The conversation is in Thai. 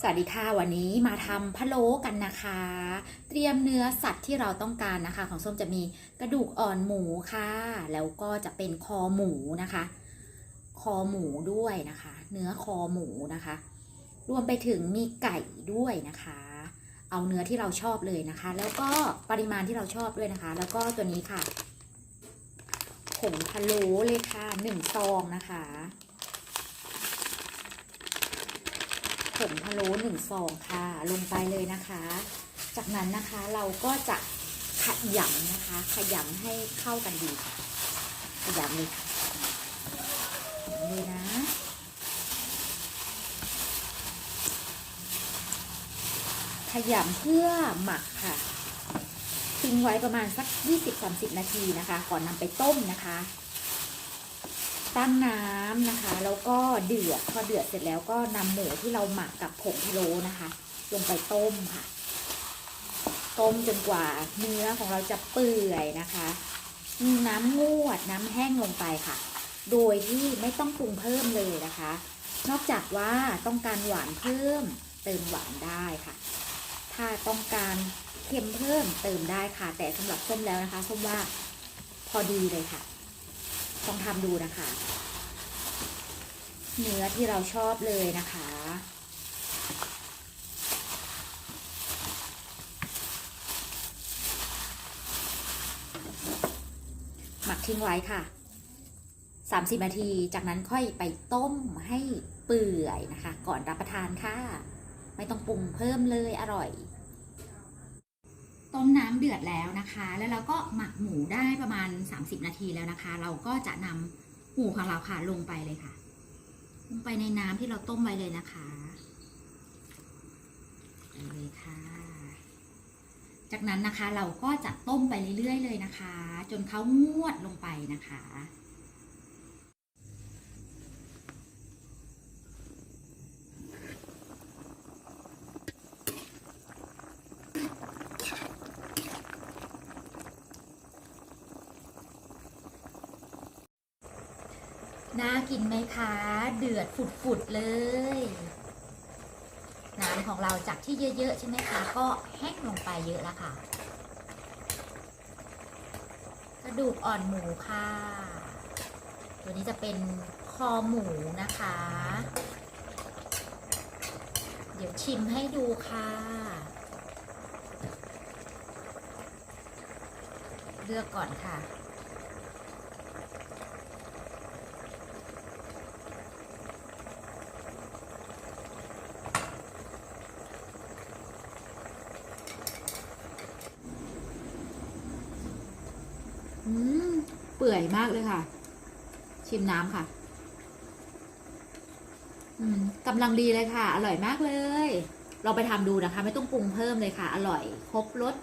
สวัสดีค่ะวันนี้มาทำพะโล้กันนะคะ เตรียมเนื้อสัตว์ที่เราต้องการนะคะ ของส้มจะมีกระดูกอ่อนหมูค่ะ แล้วก็จะเป็นคอหมูนะคะ คอหมูด้วยนะคะ เนื้อคอหมูนะคะ รวมไปถึงมีไก่ด้วยนะคะ เอาเนื้อที่เราชอบเลยนะคะ แล้วก็ปริมาณที่เราชอบด้วยนะคะ แล้วก็ตัวนี้ค่ะผงพะโล้เลยค่ะหนึ่งซองนะคะ ผงพะโล้หนึ่งฟองค่ะ ลงไปเลยนะคะ จากนั้นนะคะเราก็จะขยำนะคะ ขยำให้เข้ากันดีค่ะ ขยำเลยค่ะเลยนะขยำเพื่อหมักค่ะทิ้งไว้ประมาณสัก 20-30 นาทีนะคะ ก่อนนำไปต้มนะคะ ตั้งน้ำนะคะ แล้วก็เดือดพอเดือดเสร็จแล้วก็นำหมูที่เราหมักกับผงพะโล้นะคะ ลงไปต้มค่ะ ต้มจนกว่าเนื้อของเราจะเปื่อยนะคะน้ำงวดน้ำแห้งลงไปค่ะ โดยที่ไม่ต้องปรุงเพิ่มเลยนะคะ นอกจากว่าต้องการหวานเพิ่มเติมหวานได้ค่ะ ถ้าต้องการเค็มเพิ่มเติมได้ค่ะ แต่สำหรับส้มแล้วนะคะส้มว่าพอดีเลยค่ะ ต้องทำดูนะคะ เนื้อที่เราชอบเลยนะคะหมักทิ้งไว้ค่ะ 30 นาที จากนั้นค่อยไปต้มให้เปื่อยนะคะ ก่อนรับประทานค่ะ ไม่ต้องปรุงเพิ่มเลยอร่อย ต้มน้ำเดือดแล้วนะคะ แล้วเราก็หมักหมูได้ประมาณ 30 นาทีแล้วนะคะ เราก็จะนำหมูของเราค่ะลงไปเลยค่ะ ลงไปในน้ำที่เราต้มไว้เลยนะคะเลยค่ะ จากนั้นนะคะเราก็จะต้มไปเรื่อยๆเลยนะคะ จนเขางวดลงไปนะคะ น่ากินไหมคะ เดือดฝุดๆเลย น้ำของเราจากที่เยอะ ๆ ใช่ไหมคะ ก็แห้งลงไปเยอะแล้วค่ะ กระดูกอ่อนหมูค่ะ ตัวนี้จะเป็นคอหมูนะคะ เดี๋ยวชิมให้ดูค่ะเลือกก่อนค่ะ เปื่อยมากเลยค่ะ ชิมน้ำค่ะกำลังดีเลยค่ะ อร่อยมากเลย เราไปทำดูนะคะ ไม่ต้องปรุงเพิ่มเลยค่ะ อร่อย ครบรส